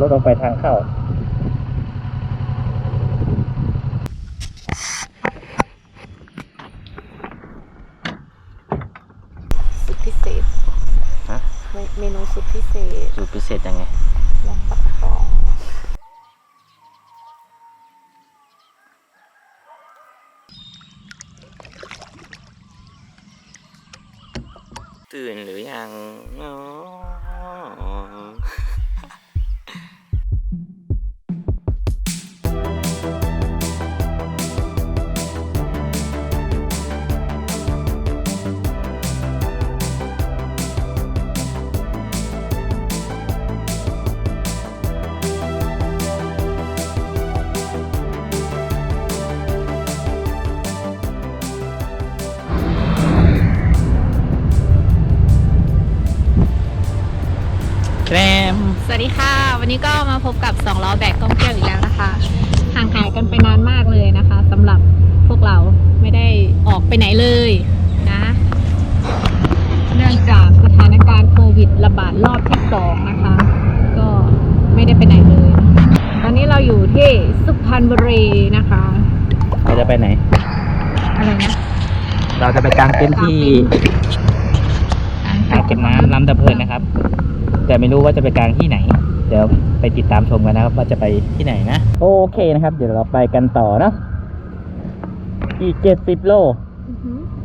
รถออกไปทางเข้า สุดพิเศษฮะเมเมนูสุดพิเศษสูตรพิเศษยังไง ลองปักกระป๋องตื่นหรือยังอ๋อแครมสวัสดีค่ะ วันนี้ก็มาพบกับสองล้อแบกกล้องเที่ยวอีกแล้วนะคะ ห่างหายกันไปนานมากเลยนะคะสำหรับพวกเราไม่ได้ออกไปไหนเลยนะ เนื่องจากสถานการณ์โควิดระบาดรอบที่สองนะคะ ก็ไม่ได้ไปไหนเลยนะคะตอนนี้เราอยู่ที่สุพรรณบุรีนะคะเราจะไปไหน อะไรนะ เราจะไปกางเต็นท์ที่อ่างเก็บน้ำลำตะเพินนะครับ แต่ไม่รู้ว่าจะไปกางที่ไหน เดี๋ยวไปติดตามชมกันนะครับ ว่าจะไปที่ไหนนะ โอเคนะครับ เดี๋ยวเราไปกันต่อเนาะอีกเจ็ดสิบโล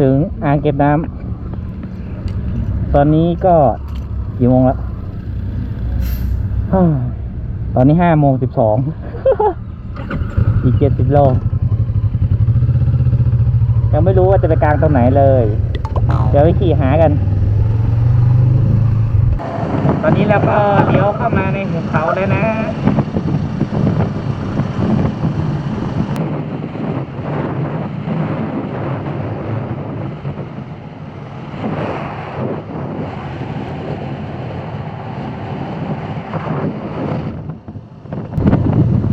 ถึงอ่างเก็บน้ำตอนนี้ก็กี่โมงแล้วฮ่าตอนนี้ห้าโมงสิบสองอีกเจ็ดสิบโล ยังไม่รู้ว่าจะไปกลางตรงไหนเลย เดี๋ยวไปขี่หากันต อนนี้เราก็เลี้ยวเข้ามาในหุบเขาแล้วนะ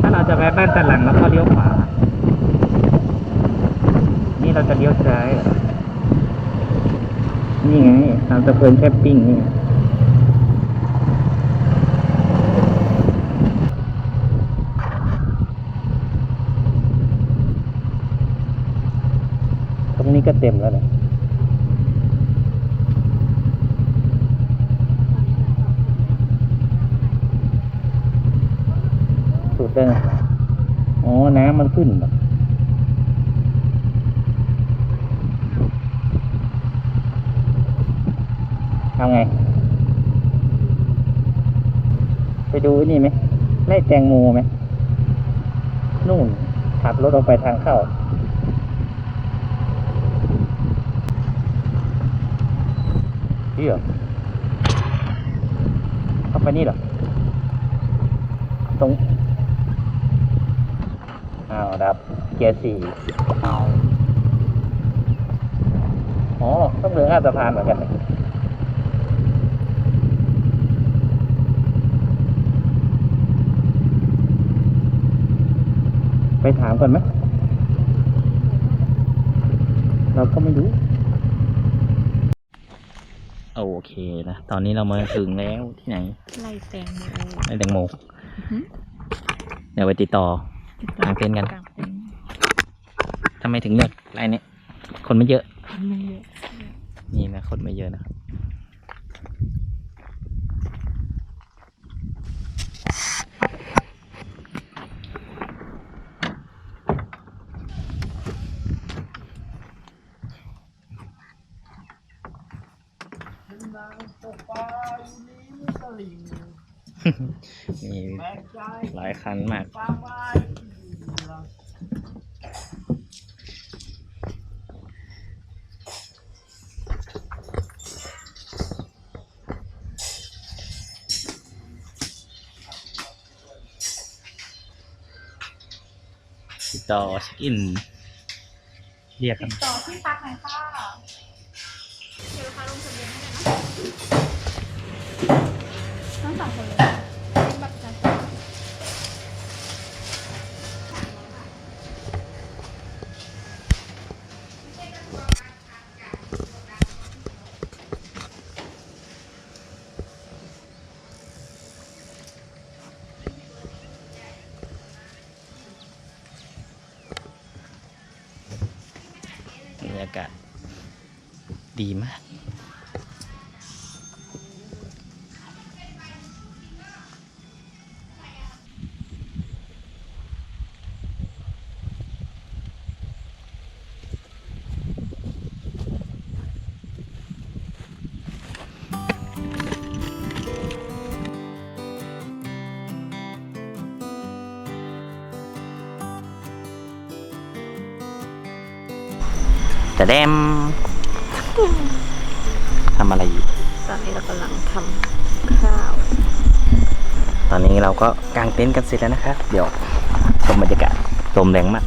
ถ้าเราจะไปบ้านตะหลังแล้วก็เลี้ยวขวา นี่เราจะเลี้ยวซ้าย นี่ไงตามตะเพินแคปปิ้งนี่ไง รงนี้ก็เต็มแล้วเลยสุดเลยอ๋อ น้ำมันขึ้นเอทำไง ไปดูนี่ไหมไล่แตงโมไหม นู่นขับรถออกไปทางเข้า นี่เหรอเข้าไปนี่เหรอ ตรงอ้าวดับ เกียร์สี่อ๋อ ต้องเดินข้ามสะพานเหมือนกันไปถามก่อนไหมเราก็ไม่รู้ โอเคนะ ตอนนี้เรามาถึงแล้วที่ไหน ไล่แตงโมในแตงโมเดี๋ยวไปติดต่อกางเต็นท์กันกางเต็นท์ทำไมถึงเลือกไรเนี่ยคนไม่เยอะไม่เยอะ นี่นะคนไม่เยอะนะครับ นี่หลายคันมากติดต่อเช็คอิน เรียกกันต่อที่พักหน่อยค่ะ บรรยากาศดีมาก แต่แดมทำอะไรอยู่ ตอนนี้เรากำลังทำข้าว ตอนนี้เราก็กางเต็นท์กันเสร็จแล้วนะครับ เดี๋ยวชมบรรยากาศลมแรงมาก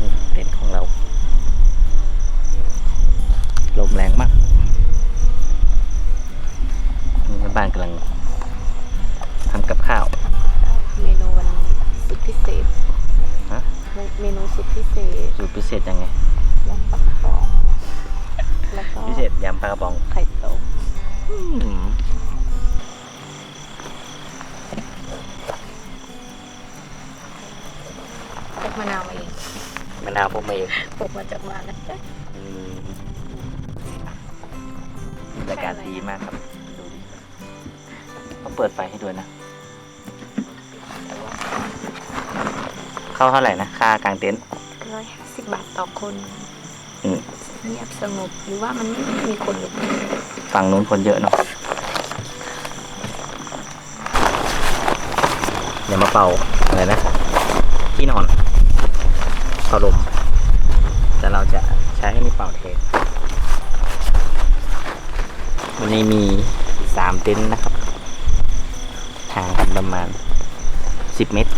นี่เต็นท์ของเรา ลมแรงมากนี่แม่บ้านกำลัง กระป๋องไข่ต้มอืมพกมะนาวมาเองมะนาวพวกมาเองพกมาจากบ้านนะจ๊ะอืมบรรยากาศดีมากครับดูดิต้องเปิดไฟให้ด้วยนะ เข้าเท่าไหร่นะ ค่ากางเต็นท์ร้อยห้าสิบบาทต่อคน อืม เงียบสงบหรือว่ามันไม่มีคนอยู่ฝั่งนู้นคนเยอะเนาะอย่ามาเป่าอะไรนะที่นอนเป่าลมแต่เราจะใช้ให้มีเป่าเทนวันนี้มีสามเต็นท์นะครับห่างกันประมาณสิบเมตร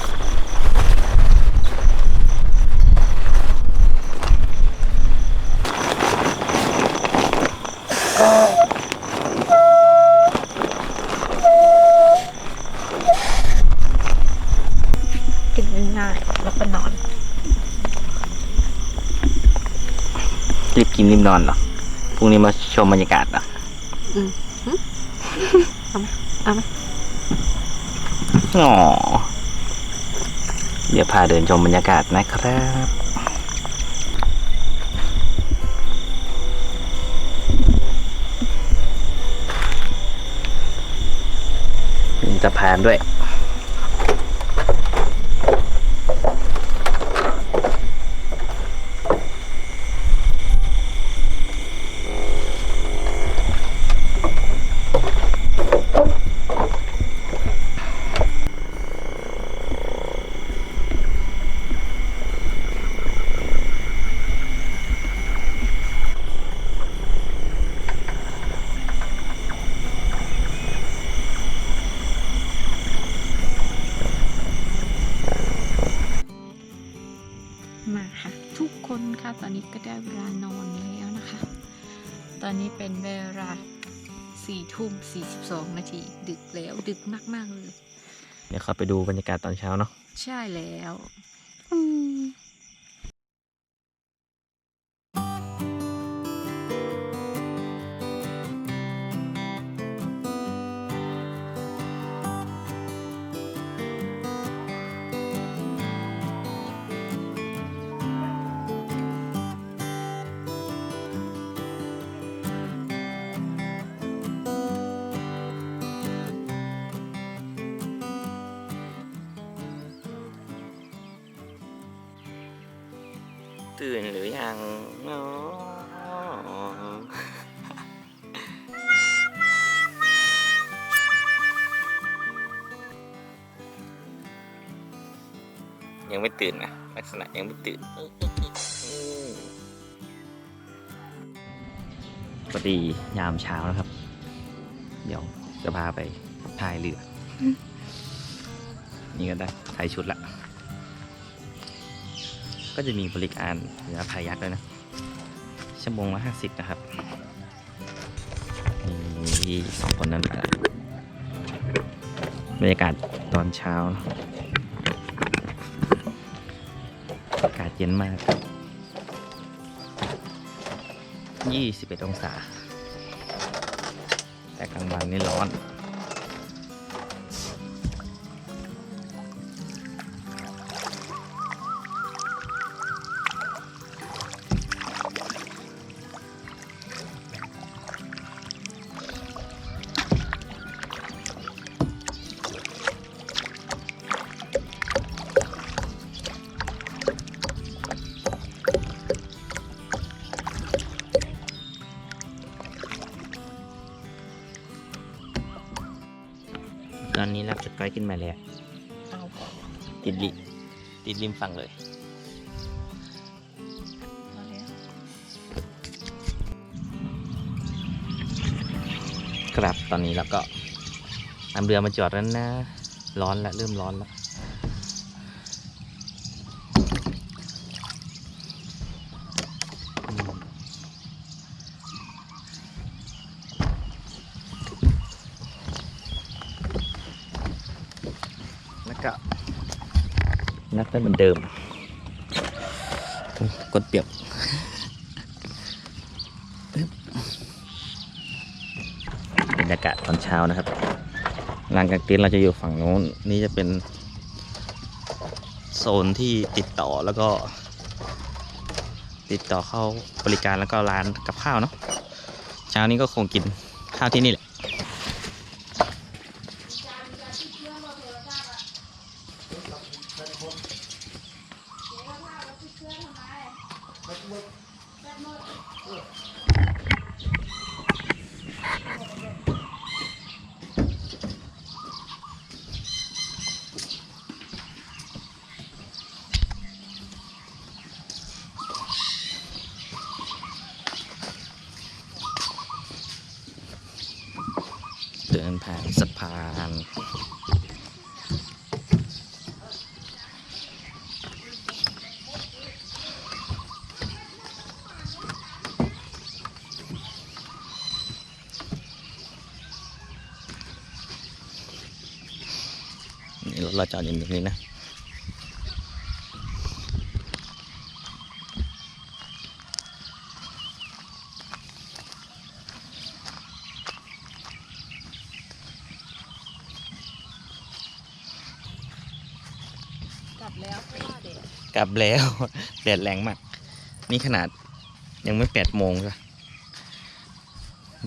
กินง่ายๆแล้วก็นอน รีบกินรีบนอนเหรอพรุ่งนี้มาชมบรรยากาศเหรออืมหึเอาไหมเอาไหมอ๋อเดี๋ยวพาเดินชมบรรยากาศนะครับมีสะพานด้วย ตอนนี้เป็นเวลาสี่ทุ่มสี่สิบสองนาที ดึกแล้ว ดึกมาก ๆ เลย เดี๋ยวเขาไปดูบรรยากาศตอนเช้าเนาะ ใช่แล้ว ตื่นหรือยังเนาะยังไม่ตื่นนะลักษณะยังไม่ตื่นพอดียามเช้านะครับ เดี๋ยวจะพาไปพายเรือ นี่ก็ได้ใส่ชุดละ ก็จะมีบริการเรือพายักด้วยนะ ชั่วโมงละห้าสิบนะครับนี่สองคนนั้นไปละบรรยากาศตอนเช้าอะอากาศเย็นมากยี่สิบเอ็ดองศา แต่กลางวันนี่ร้อน สกอยขึ้นมาแล้วเอาติดริติดริมฝั่งเลยมาแล้วครับตอนนี้เราก็นำเรือมาจอดแล้วนะ ร้อนแล้วเริ่มร้อนแล้วอืมแล้วก็นัด ได้เหมือนเดิมกดเปียบบรรยากาศตอนเช้านะครับลานกางเต็นท์เราจะอยู่ฝั่งโน้น นี่จะเป็นโซนที่ติดต่อแล้วก็ ติดต่อเข้าบริการแล้วก็ร้านกับข้าวเนาะเช้านี้ก็คงกินข้าวที่นี่แหละ หมดแบตหมดินผ่านสะพาน นี่รถ เราจอดอยู่ตรงนี้นะกลับแล้วเพราะว่าเด็กลับแล้วแดดแรงมาก นี่ขนาดยังไม่แปดโมงเลย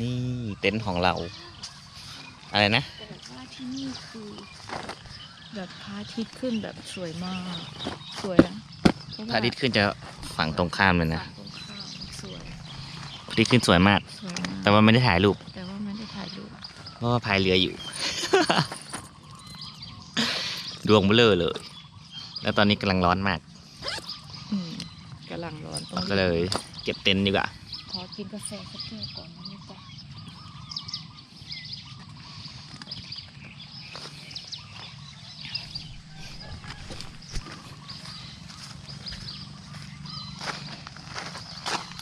นี่เต็นท์ของเรา อะไรนะแต่ว่าที่นี่คือ แบบพระอาทิตย์ขึ้นแบบสวยมาก สวยนะเพะพว่ระอาทิตย์ขึ้นจะฝั่งตรงข้ามเลยนะฝั่งตรงข้ามสวยพระอาทิตย์ขึ้นสวยมาก สวยมากแต่ว่าไม่ได้ถ่ายรูป แต่ว่าไม่ได้ถ่ายรูปเพราะว่าพายเรืออยู่ ดวงเบลอเลย แล้วตอนนี้กำลังร้อนมากอืมกำลังร้อนต้องก็เลย เก็บเต็นท์ดีกว่าขอกินกาแฟสักแก้วก่อนนะนี่จ้ะ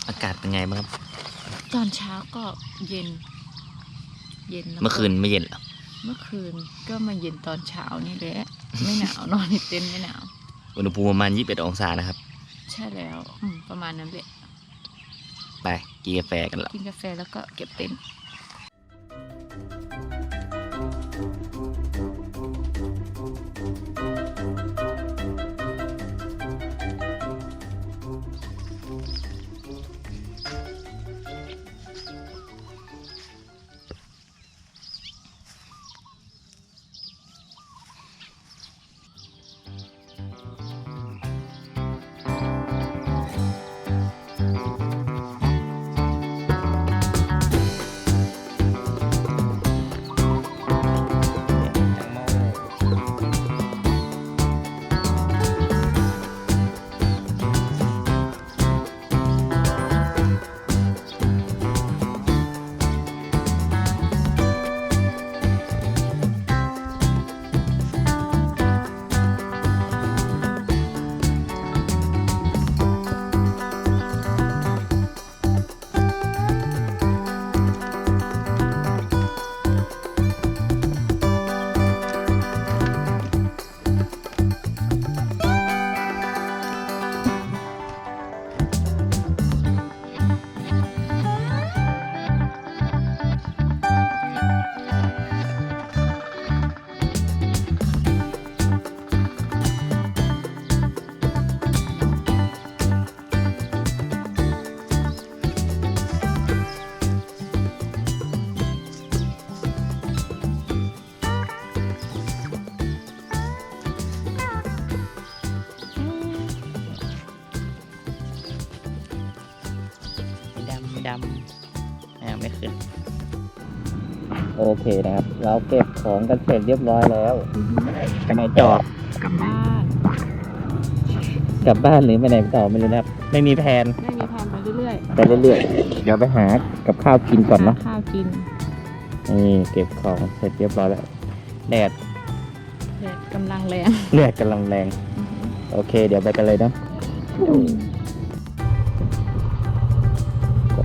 อากาศ เป็นไงบ้างครับ ตอนเช้าก็เย็น เย็นแล้วก็เมื่อคืนไม่เย็นเหรอเมื่อคืนก็มาเย็นตอนเช้านี่แหละ ไม่หนาวนอนในเต็นท์ไม่หนาว อุณหภูมิประมาณ 21 องศานะครับ ใช่แล้วอืมประมาณนั้นแหละ ไปกินกาแฟกันแล้วกินกาแฟแล้วก็เก็บเต็นท์ ดำดำอ่าไม่ขึ้น โอเคนะครับ เราเก็บของกันเสร็จเรียบร้อยแล้วไปไหนต่อกลับบ้านกลับบ้านหรือไปไหนต่อไม่รู้นะครับ ไม่มีแผนไม่มีแผนไปเรื่อยไปเรื่อยๆเดี๋ยวไปหากับข้าวกินๆก่อนเนาะหข้าวกินนี่เก็บของเสร็จเรียบร้อยแล้วแดดแดดกำลังแรง เลือดกำลังแรง โอเค เดี๋ยวไปกันเลยเนาะ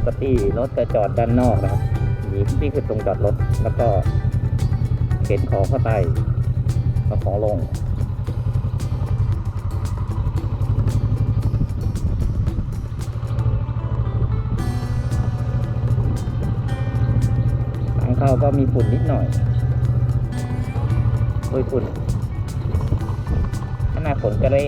ปกติรถจะจอดด้านนอกนะครับนี่นี่คือตรงจอดรถแล้วก็เข็นของเข้าไปเอาของลงทางเข้าก็มีฝุ่นนิดหน่อยโอ้ยฝุ่นขนาดฝนก็เลย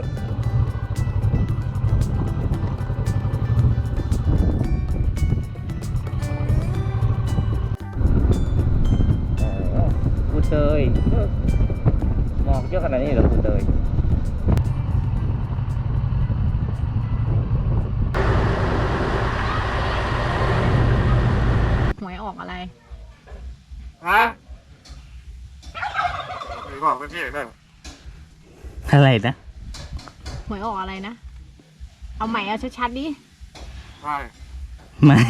เตยมองเยอะขนาดนี้เหรอกูเตยหวยออกอะไร ฮะหรือบอกเป็นพี่ได้อะไรนะหวยออกอะไรนะ เอาใหม่เอาชัดๆดิ ใช่ ไม่